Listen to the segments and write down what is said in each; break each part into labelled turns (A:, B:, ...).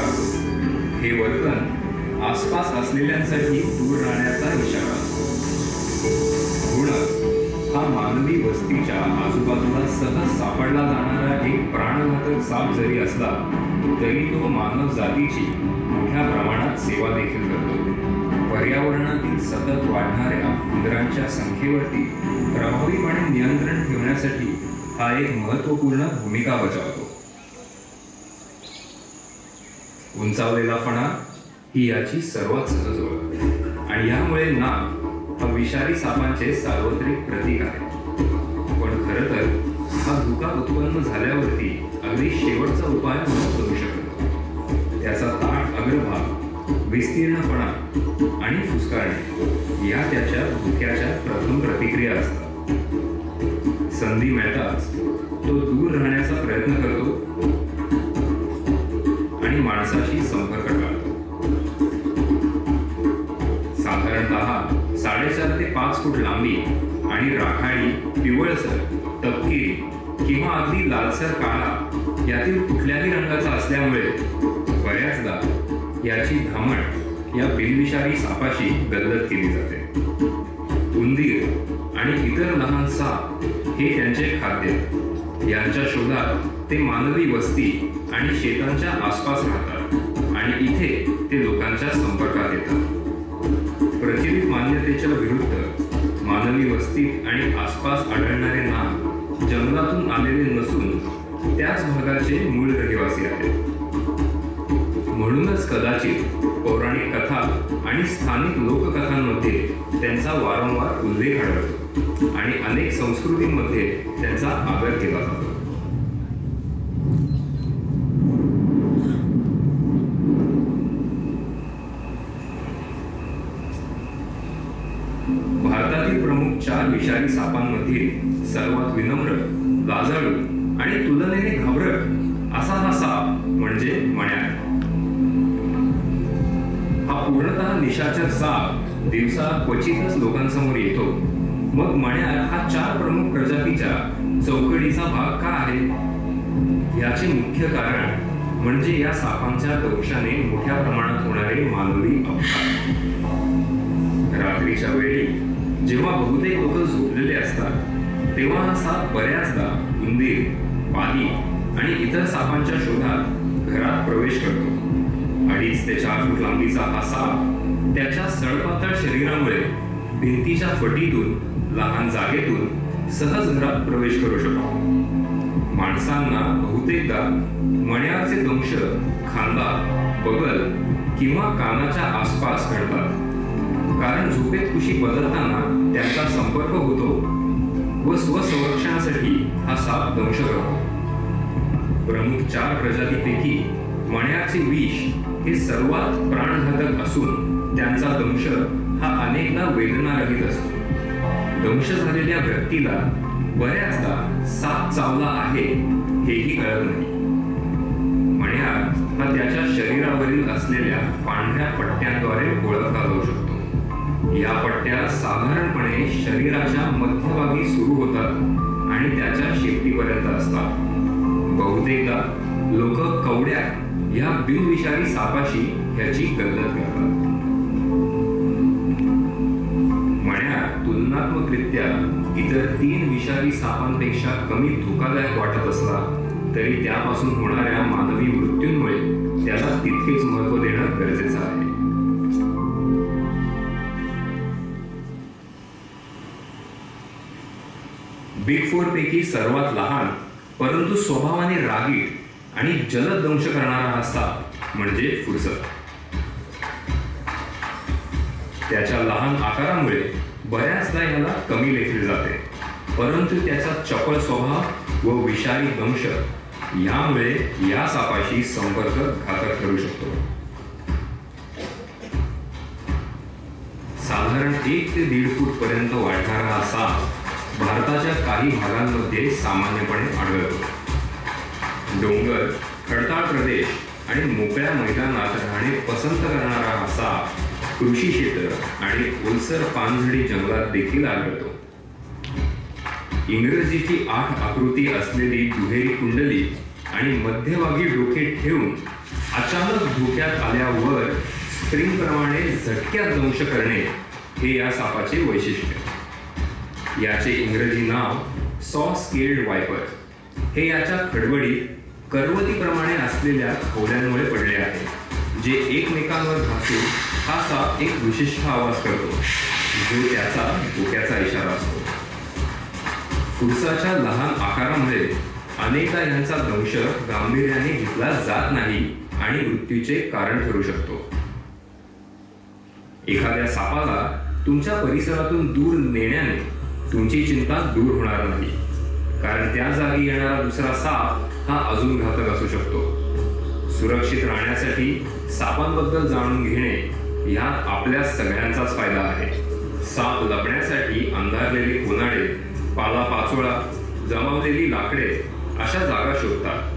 A: पुकारतो हे वर्तन आसपास असलेल्यांसाठी दूर राहण्याचा इशारा. असतो म्हणूनच हा मानवी वस्तीच्या आजूबाजूला सहज सापडला जाणारा एक प्राणघातक साप जरी असला तरी तो मानव जातीची मोठ्या प्रमाणात सेवा देखील करतो. पर्यावरणातील सतत वाढणाऱ्या उंदरांच्या संख्येवरती प्रभावीपणे नियंत्रण ठेवण्यासाठी हा एक महत्त्वपूर्ण भूमिका बजावतो. उंचावलेला फणा ही याची सर्वात सहज ओळख. आणि यामुळे नाग हा विषारी सापांचे सार्वत्रिक प्रतीक आहे. पण खरं तर हा धुका उत्पन्न झाल्यावरती अगदी शेवटचा उपाय म्हणून करू शकतो त्याचा ताट अग्रभाग विस्तीर्णपणा आणि फुसकारणे या त्याच्या धुक्याच्या प्रथम प्रतिक्रिया असतात. संधी मिळताच तो दूर राहण्याचा प्रयत्न करतो आणि माणसाशी संपर्क टाळतो साधारणत साडेचार ते पाच फूट लांबी आणि राखाडी पिवळसर तपकिरी किंवा अगदी लालसर काळा यातील कुठल्याही रंगाचा असल्यामुळे बऱ्याचदा याची धामण या बिनविषारी सापाशी गल्लत केली जाते. उंदीर आणि इतर लहान साप हे त्यांचे खाद्य. यांच्या शोधात ते मानवी वस्ती आणि शेतांच्या आसपास राहतात आणि इथे ते लोकांच्या संपर्कात येतात. प्रचलित मान्यतेच्या विरुद्ध मानवी वस्तीत आणि आसपास आढळणारे नाग जंगलातून आलेले नसून त्याच भागाचे मूळ रहिवासी आहेत. म्हणूनच कदाचित पौराणिक कथा आणि स्थानिक लोककथांमध्ये त्यांचा वारंवार उल्लेख आढळतो आणि अनेक संस्कृतींमध्ये त्यांचा आदर केला जातो भारतातील प्रमुख चार विषारी सापांमधील सर्वात विनम्र लाजाळू आणि तुलनेने घाबरट असा हा साप म्हणजे मण्या हा पूर्णतः निशाचर साप दिवसा क्वचितच लोकांसमोर येतो. मग मण्यार हा चार प्रमुख प्रजातीच्या चौकडीचा भाग का आहे? याचे मुख्य कारण म्हणजे या सापांच्या दोषाने मोठ्या प्रमाणात होणारे मानवी अपघात. रात्रीच्या वेळी जेव्हा बहुतेक लोक झोपलेले असतात तेव्हा हा साप बऱ्याचदा उंदीर पाणी आणि इतर सापांच्या शोधात घरात प्रवेश करतो. अडीच ते चार फूट लांबीचा हा साप त्याच्या सडपातळ शरीरामुळे भिंतीच्या फटीतून लहान जागेतून सहज घरात प्रवेश करू शकतो. माणसांना बहुतेकदा मण्याचे दंश खांदा बगल किंवा कानाच्या आसपास घडतात. कारण झोपेत कुशी बदलताना त्यांचा संपर्क होतो व स्वसंरक्षणासाठी हा साप दंश करतो प्रमुख चार प्रजातीपैकी मण्याचे विष हे सर्वात प्राणघातक असून त्यांचा दंश हा अनेकदा वेदनारहित असतो. दंश झालेल्या व्यक्तीला बऱ्याचदा साप चावला आहे हेही कळत नाही. मण्या हा त्याच्या शरीरावरील असलेल्या पांढऱ्या पट्ट्यांद्वारे ओळखला जाऊ शकतो. या पट्ट्या साधारणपणे शरीराच्या मध्यभागी सुरू होतात आणि त्याच्या शेपटीपर्यंत असतात. बहुतेकदा लोक कवड्या या बिनविषारी सापाशी ह्याची गल्लत करतात. मण्या तुलनात्मकरित्या इतर तीन विषारी सापांपेक्षा कमी धोकादायक वाटत असला तरी त्यापासून होणाऱ्या मानवी मृत्यूंमुळे त्याला तितकेच महत्त्व देणं गरजेचं आहे. बिग फोर पैकी सर्वात लहान परंतु स्वभावाने रागीट आणि जलद दंश करणारा हा साप म्हणजे फुरसत. त्याच्या लहान आकारामुळे बऱ्याचदा याला कमी लेखले जाते परंतु त्याचा चपळ स्वभाव व विषारी दंश यामुळे या सापाशी संपर्क घातक ठरू शकतो. साधारण एक ते दीड फूट पर्यंत वाढणारा हा साप भारताच्या काही भागांमध्ये सामान्यपणे आढळतो. डोंगर खडताळ प्रदेश आणि मोकळ्या मैदानात राहणे पसंत करणारा असा साप कृषी क्षेत्र आणि ओलसर पानझडी जंगलात देखील आढळतो. इंग्रजीची आठ आकृती असलेली दुहेरी कुंडली आणि मध्यभागी डोके ठेवून अचानक धोक्यात आल्यावर स्प्रिंग प्रमाणे झटक्यात दंश करणे हे या सापाचे वैशिष्ट्य. याचे इंग्रजी नाव सॉ स्केल्ड वायपर. हे याच्या खडबडीत करवतीप्रमाणे असलेल्या खोल्यांमुळे पडले आहे जे एकमेकांवर घासून हा साप एक विशिष्ट आवाज करतो जो त्याचा धोक्याचा इशारा असतो. फुरसाच्या लहान आकारामुळे अनेकदा यांचा दंश गांभीर्याने घेतला जात नाही आणि मृत्यूचे कारण ठरू शकतो. एखाद्या सापाला तुमच्या परिसरातून दूर नेण्याने तुमची चिंता दूर होणार नाही. कारण त्या जागी येणारा दुसरा साप हा अजून घातक असू शकतो. सुरक्षित राहण्यासाठी सापांबद्दल जाणून घेणे ह्यात आपल्या सगळ्यांचाच फायदा आहे. साप लपण्यासाठी अंधारलेली कोनाडे पाला पाचोळा जमावलेली लाकडे अशा जागा शोधतात.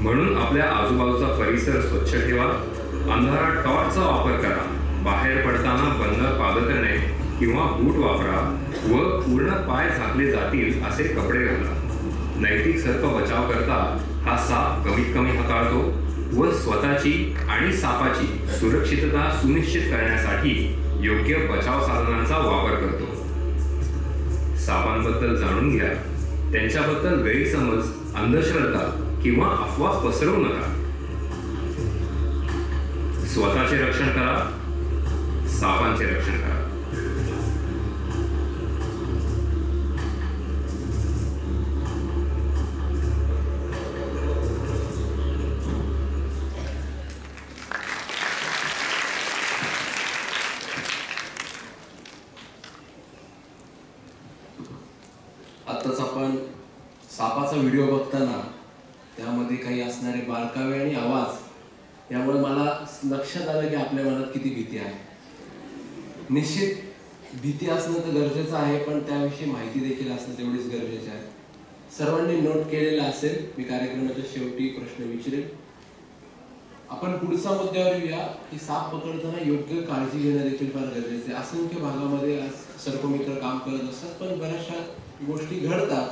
A: म्हणून आपल्या आजूबाजूचा परिसर स्वच्छ ठेवा. अंधारात टॉर्चचा वापर करा. बाहेर पडताना बंद पादत्राणे किंवा बूट वापरा व पूर्ण पाय झाकले जातील असे कपडे घाला. नैतिक सर्प बचाव करता हा साप कमीत कमी हाताळतो व स्वतःची आणि सापाची सुरक्षितता सुनिश्चित करण्यासाठी योग्य बचाव साधनांचा वापर करतो. सापांबद्दल जाणून घ्या. त्यांच्याबद्दल गैरसमज अंधश्रद्धा किंवा अफवा पसरवू नका. स्वतःचे रक्षण करा सापांचे रक्षण करा.
B: आत्ताच आपण सापाचा व्हिडिओ बघताना त्यामध्ये काही असणारे बारकावे आणि आवाज त्यामुळे मला लक्षात आलं की आपल्या मनात किती भीती आहे. निश्चित भीती असणं तर गरजेचं आहे पण त्याविषयी माहिती देखील असणं तेवढीच गरजेचे आहे. सर्वांनी नोट केलेलं असेल मी कार्यक्रमाच्या शेवटी प्रश्न विचारेल. आपण पुढचा मुद्द्यावर येऊया की साप पकडताना योग्य काळजी घेणं देखील फार गरजेचं आहे. असंख्य भागामध्ये आज सर्पमित्र काम करत असतात पण बऱ्याचशा गोष्टी घडतात.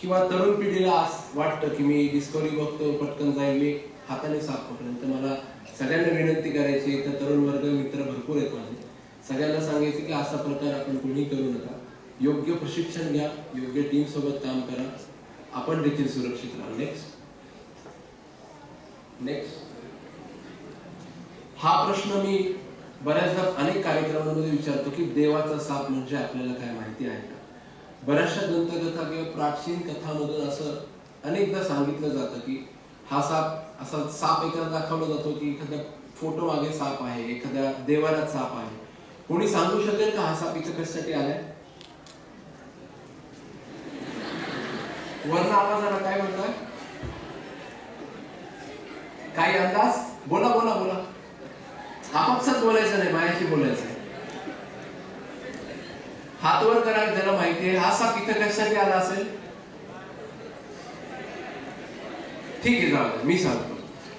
B: किंवा तरुण पिढीला असं वाटतं की मी डिस्कवरी बघतो पटकन जाईल मी. हाताने साफ पकडेन तर मला सगळ्यांना विनंती करायची इथं तरुण वर्ग मित्र भरपूर आहेत माझे. सगळ्यांना सांगायचं की असा प्रकार आपण कुणी करू नका. योग्य प्रशिक्षण घ्या. योग्य टीम सोबत काम करा. आपण देखील सुरक्षित राहा नेक्स्ट नेक्स्ट हा प्रश्न मी बऱ्याचदा अनेक कार्यक्रमांमध्ये विचारतो की देवाचा साप म्हणजे आपल्याला काय माहिती आहे का? बऱ्याचशा दंतकथा किंवा प्राचीन कथामधून असं अनेकदा सांगितलं जातं की हा साप असा साप एखादा दाखवला जातो की एखाद्या फोटो मागे साप आहे एखाद्या देवारात साप आहे. कोणी सांगू शकेल का हा साप इथं कशासाठी आलाय? वर्ण आवाजाला काय म्हणताय? काही अंदाज? बोला बोला बोला. आपापसात बोलायचं नाही मायाशी बोलायचं हात वर करा ज्याला माहिती आहे हा साप इथं कशासाठी आला असेल? ठीक आहे जाऊ मी सांगतो.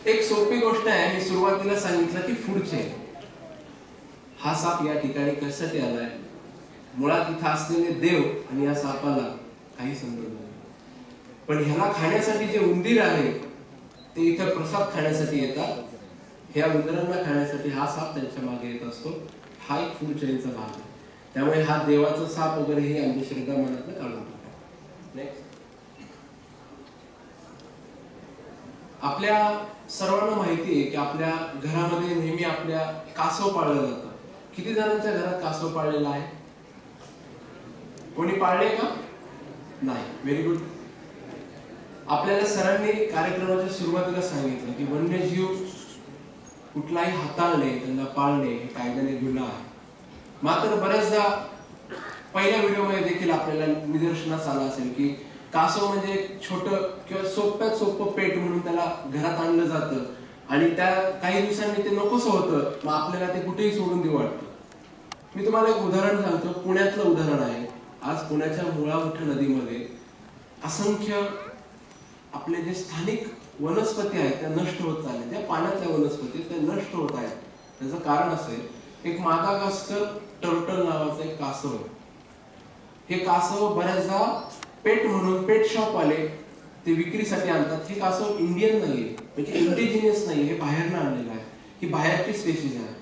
B: एक सोपी गोष्ट आहे मी सुरुवातीला सांगितलं की पुढचे. हा साप या ठिकाणी कशासाठी आलाय? मुळात इथं असलेले देव आणि या सापाला काही संबंध नाही. पण ह्याला खाण्यासाठी जे उंदीर आहे ते इथं प्रसाद खाण्यासाठी येतात. ह्या उंदरांना खाण्यासाठी हा साप त्यांच्या मागे येत असतो. हा एक फूड चेनचा भाग आहे. त्यामुळे हा देवाचा साप वगैरे हे अंधश्रद्धा मनातनं काढून टाका. नेक्स्ट आपल्या सर्वांना माहिती आहे की आपल्या घरामध्ये नेहमी आपल्या कासव पाळलं जातं किती जणांच्या घरात कासव पाळलेला आहे? कोणी पाळले का? नाही. व्हेरी गुड आपल्याला सरांनी कार्यक्रमाच्या सुरुवातीला सांगितलं की वन्यजीव कुठलाही हाताळणे त्यांना पाळणे हे कायद्याने गुन्हा आहे. मात्र बऱ्याचदा पहिल्या व्हिडिओमध्ये देखील आपल्याला निदर्शनास आलं असेल की कासव म्हणजे एक छोटं किंवा सोप्यात सोपं पेट म्हणून त्याला घरात आणलं जातं. आणि त्या काही दिवसांनी ते नकोसं होतं मग आपल्याला ते कुठेही सोडून देऊ वाटतं. मी तुम्हाला एक उदाहरण सांगतो. पुण्यातलं उदाहरण आहे. आज पुण्याच्या मुळा मोठ्या नदीमध्ये असंख्य आपले जे स्थानिक वनस्पती आहेत त्या नष्ट होत चालल्या. त्या पाण्यातल्या वनस्पती त्या नष्ट होत आहेत. त्याचं कारण असेल एक मादागास्कर टर्टल नावाचं एक कासव हे कासव बऱ्याचदा पेट म्हणून पेट शॉपवाले ते विक्रीसाठी आणतात. हे कासव इंडियन नाहीये. म्हणजे इंडिजिनियस नाही हे बाहेरनं आणलेलं आहे. ही बाहेरची स्पेशीज आहे.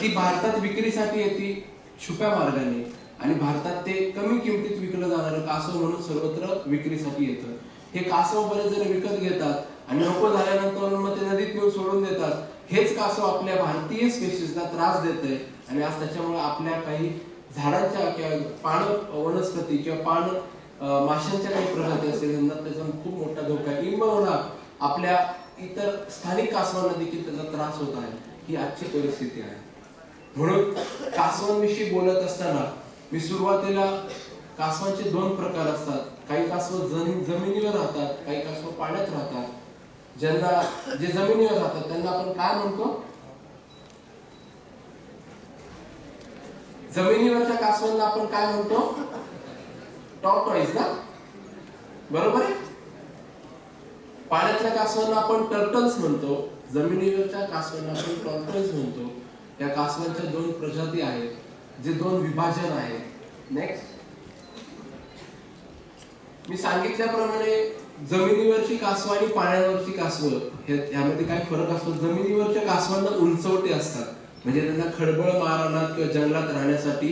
B: ती भारतात विक्रीसाठी येते छुप्या मार्गाने आणि भारतात ते कमी किमतीत विकलं जाणारं कासव म्हणून सर्वत्र विक्रीसाठी येतं. हे कासव बरेच जण विकत घेतात आणि नको झाल्यानंतर मग ते नदीत नेऊन सोडून देतात हेच कासव आपल्या भारतीय स्पेशीजला त्रास देत आहे आणि आज त्याच्यामुळे आपल्या काही झाडांच्या किंवा पान वनस्पती किंवा पान माशांच्या काही प्रजाती असतील त्यांना त्याचा खूप मोठा धोका आहे. किंबहुना आपल्या इतर स्थानिक कासवांना देखील त्याचा त्रास होत आहे. ही आजची परिस्थिती आहे. म्हणून कासवांविषयी बोलत असताना मी सुरुवातीला कासवांचे दोन प्रकार असतात. काही कासव जमीन जमिनीवर राहतात काही कासव पाण्यात राहतात. ज्यांना जे जमिनीवर राहतात त्यांना आपण काय म्हणतो? जमिनीवरच्या कासवांना आपण काय म्हणतो? टॉप टॉईज ना? बरोबर आहे? पाण्यातल्या कासवांना आपण टर्टल्स म्हणतो जमिनीवरच्या कासवांना आपण टॉर्टल्स म्हणतो. त्या कासवांच्या दोन प्रजाती आहेत जे दोन विभाजन आहेत. नेक्स्ट मी सांगितल्याप्रमाणे जमिनीवरची कासव आणि पाण्यावरची कासव हे यामध्ये काय फरक असतो. जमिनीवरच्या कासवांना उंचवटे असतात. म्हणजे त्यांना खडबळ मारणात किंवा जंगलात राहण्यासाठी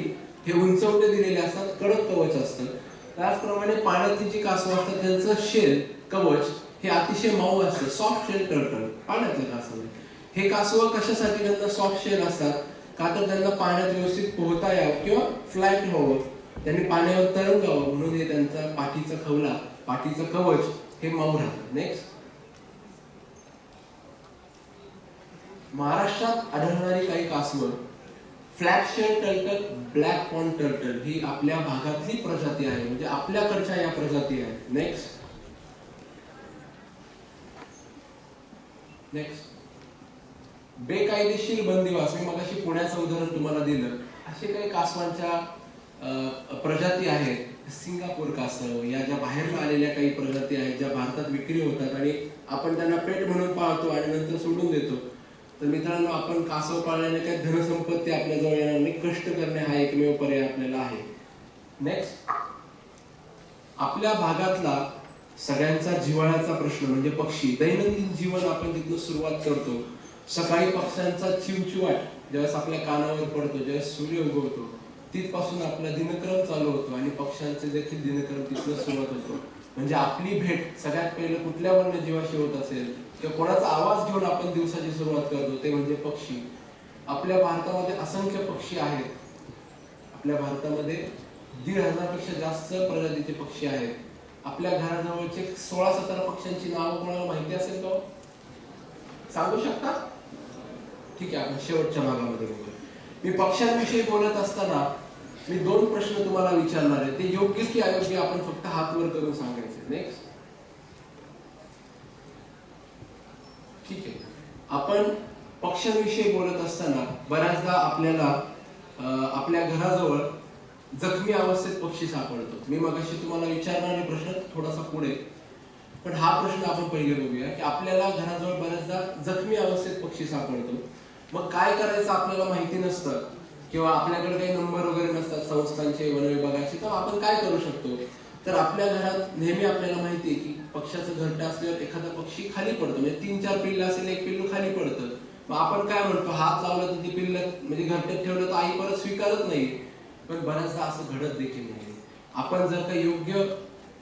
B: हे उंचवटे दिलेले असतात कडक कवच असतं त्याचप्रमाणे पाण्यातली जी कासवं असतात त्यांचं शेल कवच हे अतिशय मऊ असतं. सॉफ्ट शेल टर्टल पाण्यातले कासव. हे कासव कशासाठी त्यांना सॉफ्ट शेल असतात? का तर त्यांना पाण्यात व्यवस्थित पोहता यावं किंवा फ्लाईट व्हावं. त्यांनी पाण्यावर तरंगावं म्हणून हे त्यांचा पाठीचा खवला पाठीचं कवच हे मऊ राहतं. नेक्स्ट महाराष्ट्रात आढळणारी काही कासवं flapshell turtle black pond turtle ही आपल्या भागातली प्रजाती आहे म्हणजे आपल्याकडच्या या प्रजाती आहेत. नेक्स्ट नेक्स्ट बेकायदेशीर बंदिवास मी मगाशी पुण्याचं उदाहरण तुम्हाला दिलं. असे काही कासवांच्या प्रजाती आहेत. सिंगापूर कासव या ज्या बाहेर आलेल्या काही प्रजाती आहेत ज्या भारतात विक्री होतात आणि आपण त्यांना पेट म्हणून पाळतो आणि नंतर सोडून देतो. तर मित्रांनो आपण कासव पाळल्याने काय धनसंपत्ती आपल्या जवळ येणार नाही. कष्ट करणे हा एकमेव पर्याय आपल्याला आहे. नेक्स्ट आपल्या भागातला सगळ्यांचा जिव्हाळ्याचा प्रश्न म्हणजे पक्षी. दैनंदिन जीवन आपण तिथून सुरुवात करतो. सकाळी पक्ष्यांचा चिवचिवाट ज्यावेळेस आपल्या कानावर पडतो ज्यावेळेस सूर्य उगवतो तिथपासून आपला दिनक्रम चालू होतो आणि पक्ष्यांचे देखील दिनक्रम तिथून सुरुवात होतो. म्हणजे आपली भेट सगळ्यात पहिले कुठल्या वन्यजीवाशी होत असेल किंवा कोणाचा आवाज घेऊन आपण दिवसाची सुरुवात करतो ते म्हणजे पक्षी. आपल्या भारतामध्ये असंख्य पक्षी आहेत. आपल्या भारतामध्ये दीड हजारपेक्षा जास्त प्रजातीचे पक्षी आहेत. आपल्या घराजवळचे सोळा सतरा पक्ष्यांची नावं कोणाला माहिती असेल का? सांगू शकता? ठीक आहे आपण शेवटच्या भागामध्ये बघूया. मी पक्ष्यांविषयी बोलत असताना मी दोन प्रश्न तुम्हाला विचारणार आहे. ते योग्य की अयोग्य आपण फक्त हात वर करून सांगा नेक्स्ट ठीक आहे. आपण पक्ष्यांविषयी बोलत असताना बऱ्याचदा आपल्याला आपल्या घराजवळ जखमी अवस्थेत पक्षी सापडतो. मी मगाशी तुम्हाला विचारणारे प्रश्न थोडासा पुढे. पण हा प्रश्न आपण पहिले बघूया की आपल्याला घराजवळ बऱ्याचदा जखमी अवस्थेत पक्षी सापडतो. मग काय करायचं आपल्याला माहिती नसतं? किंवा आपल्याकडे काही नंबर वगैरे नसतात संस्थांचे वन विभागाचे तर आपण काय करू शकतो? तर आपल्या घरात नेहमी आपल्याला माहिती आहे की पक्षाचं घरटं असल्यावर एखादा पक्षी खाली पडतो. म्हणजे तीन चार पिल्लं असेल एक पिल्लू खाली पडतं. मग आपण काय म्हणतो? हात लावला तर ती पिल्ल म्हणजे घरट्यात ठेवलं तर आई परत स्वीकारत नाही. पण बऱ्याचदा असं घडत देखील नाही. आपण जर का योग्य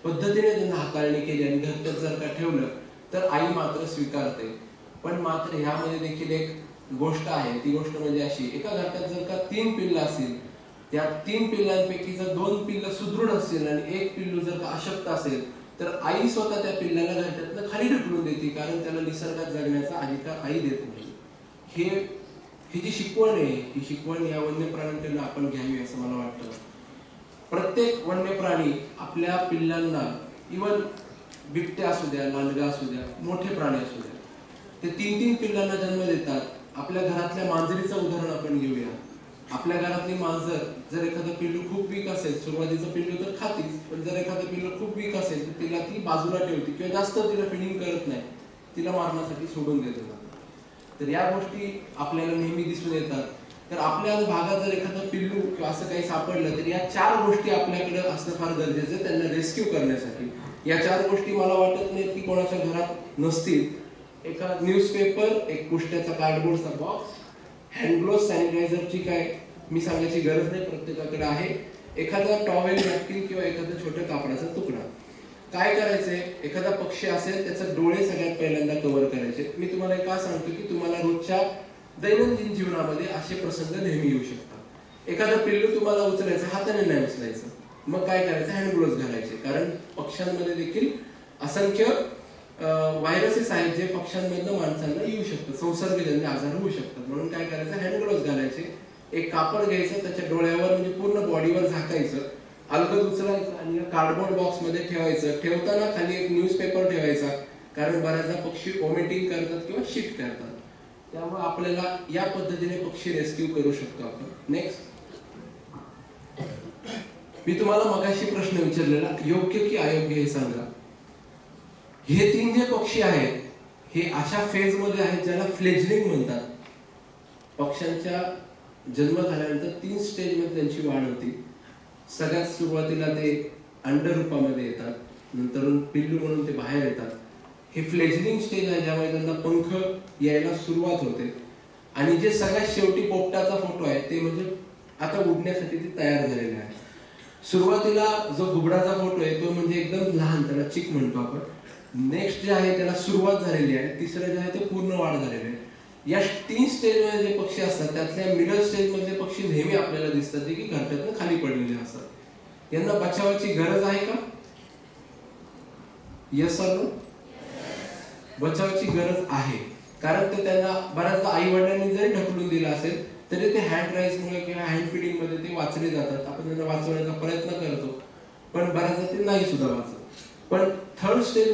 B: पद्धतीने त्यांना हाताळणी केली आणि घरट्यात जर का ठेवलं तर आई मात्र स्वीकारते. पण मात्र ह्यामध्ये देखील एक गोष्ट आहे. ती गोष्ट म्हणजे अशी एका घरट्यात जर का तीन पिल्लं असतील या तीन पिल्लांपैकी जर दोन पिल्ल सुदृढ असतील आणि एक पिल्लू जर का अशक्त असेल तर आई स्वतः त्या पिल्लाला घरट्यातनं खाली ढकलून देते कारण त्याला निसर्गात जगण्याचा अधिकार आई देत नाही. हे ही जी शिकवण आहे ही शिकवण या वन्य प्राण्यांकडून आपण घ्यावी असं मला वाटतं. प्रत्येक वन्य प्राणी आपल्या पिल्लांना इवन बिबट्या असू द्या लांडगा असू द्या मोठे प्राणी असू द्या ते तीन तीन पिल्लांना जन्म देतात. आपल्या घरातल्या मांजरीचं उदाहरण आपण घेऊया. आपल्या घरातली मांजर जर एखादं पिल्लू खूप वीक असेल सुरुवातीचं पिल्लू तर खातीच पण जर एखादं पिल्लू खूप वीक असेल तर तिला ती बाजूला ठेवते किंवा जास्त तिला फिडिंग करत नाही. तिला मारण्यासाठी सोडून देते. तर या गोष्टी आपल्याला नेहमी दिसून येतात. तर आपल्या भागात जर एखादं पिल्लू किंवा असं काही सापडलं तर या चार गोष्टी आपल्याकडे असणं फार गरजेचं आहे त्यांना रेस्क्यू करण्यासाठी. या चार गोष्टी मला वाटत नाही की कोणाच्या घरात नसतील. एका न्यूजपेपर एक पुष्ट्याचा कार्डबोर्डचा बॉक्स हँड ग्लोव्ह सॅनिटायझरची काय मी सांगायची गरज नाही प्रत्येकाकडे आहे. एखादा टॉवेल नॅपकिन किंवा एखादा छोट्या कापडाचा तुकडा. काय करायचंय? एखादा पक्षी असेल त्याचं डोळे सगळ्यात पहिल्यांदा कव्हर करायचे. मी तुम्हाला का सांगतो की तुम्हाला रोजच्या दैनंदिन जीवनामध्ये असे प्रसंग नेहमी येऊ शकतात. एखादा पिल्लू तुम्हाला उचलायचं हाताने नाही उचलायचं मग काय करायचं? हँड ग्लोव्ह घालायचे. कारण पक्ष्यांमध्ये देखील असंख्य व्हायरसेस आहेत जे पक्ष्यांमधनं माणसांना येऊ शकतात संसर्गजन्य आजार होऊ शकतात. म्हणून काय करायचं? हँड ग्लोव्ह घालायचे. एक कापड घ्यायचं त्याच्या डोळ्यावर म्हणजे पूर्ण बॉडीवर झाकायचं. अलगद उचलायचं आणि कार्डबोर्ड बॉक्समध्ये ठेवायचं. ठेवताना खाली एक न्यूजपेपर ठेवायचा. कारण बऱ्याचदा पक्षी ओमेटिंग करतात किंवा शिट करतात. त्यामुळे आपल्याला या पद्धतीने पक्षी रेस्क्यू करू शकतो आपण. नेक्स्ट मी तुम्हाला मगाशी प्रश्न विचारलेला योग्य की अयोग्य हे सांगा? हे तीन जे पक्षी आहेत हे अशा फेजमध्ये आहेत ज्याला फ्लेजलिंग म्हणतात. पक्ष्यांच्या जन्म झाल्यानंतर तीन स्टेजमध्ये त्यांची वाढ होती. सगळ्यात सुरुवातीला ते अंडर रूपामध्ये येतात नंतर पिल्लू म्हणून ते बाहेर येतात. हे फ्लेजलिंग स्टेज आहे ज्यामुळे त्यांना पंख यायला सुरुवात होते. आणि जे सगळ्यात शेवटी पोपटाचा फोटो आहे ते म्हणजे आता उडण्यासाठी ते तयार झालेले आहे. सुरुवातीला जो घुबडाचा फोटो आहे तो म्हणजे एकदम लहान त्याला चिक म्हणतो आपण. नेक्स्ट जे आहे त्याला सुरुवात झालेली आहे तिसरं जे आहे ते पूर्ण वाढ झालेली आहे. या तीन स्टेजमध्ये जे पक्षी असतात त्यातल्या मिडल स्टेजमधले पक्षी नेहमी आपल्याला दिसतात जे की घरट्यातून खाली पडलेले असतात. यांना बचावाची गरज आहे का? यस नो बचावाची गरज आहे. कारण ते त्यांना बऱ्याचदा आई वडिलांनी जरी ढकलून दिलं असेल तरी ते हँड राईजमुळे किंवा हँड फिडिंगमध्ये ते वाचले जातात. आपण त्यांना वाचवण्याचा प्रयत्न करतो पण बऱ्याचदा ते नाही सुद्धा वाचत. पण थर्ड स्टेज